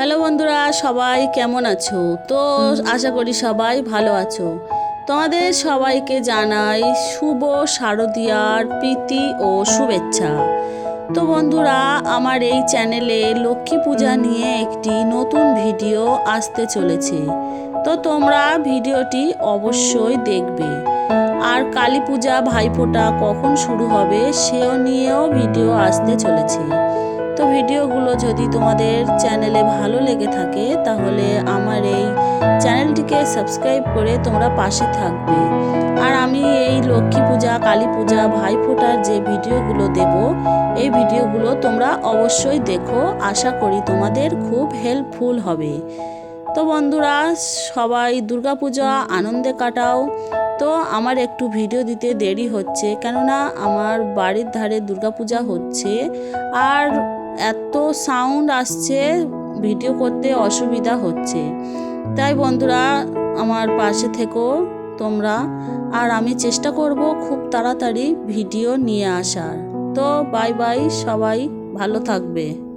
Hello বন্ধুরা, সবাই কেমন আছো? তো আশা করি সবাই ভালো আছো। তোমাদের সবাইকে জানাই শুভ শারদীয়ার প্রীতি ও শুভেচ্ছা। তো বন্ধুরা, আমার এই চ্যানেলে লক্ষ্মী পূজা নিয়ে একটি নতুন ভিডিও আসতে চলেছে। তো তোমরা ভিডিওটি অবশ্যই দেখবে। আর কালী পূজা ভাইফোঁটা কখন শুরু হবে সেও নিয়েও ভিডিও আসতে চলেছে। ভিডিওগুলো যদি তোমাদের চ্যানেলে ভালো লেগে থাকে, তাহলে আমার এই চ্যানেলটিকে সাবস্ক্রাইব করে তোমরা পাশে থাকবে। আর আমি এই লক্ষ্মী পূজা, কালী পূজা ভাইফোঁটার যে ভিডিওগুলো দেব, এই ভিডিওগুলো তোমরা অবশ্যই দেখো। আশা করি তোমাদের খুব হেল্পফুল হবে। তো বন্ধুরা, সবাই দুর্গাপূজা আনন্দে কাটাও। তো আমার একটু ভিডিও দিতে দেরি হচ্ছে, কেননা আমার বাড়ির ধারে দুর্গাপূজা হচ্ছে। আর এত সাউন্ড আসছে ভিডিও করতে অসুবিধা হচ্ছে। তাই বন্ধুরা, আমার পাশে থেকো তোমরা। আর আমি চেষ্টা করব খুব তাড়াতাড়ি ভিডিও নিয়ে আসার। তো বাই বাই সবাই ভালো থাকবে।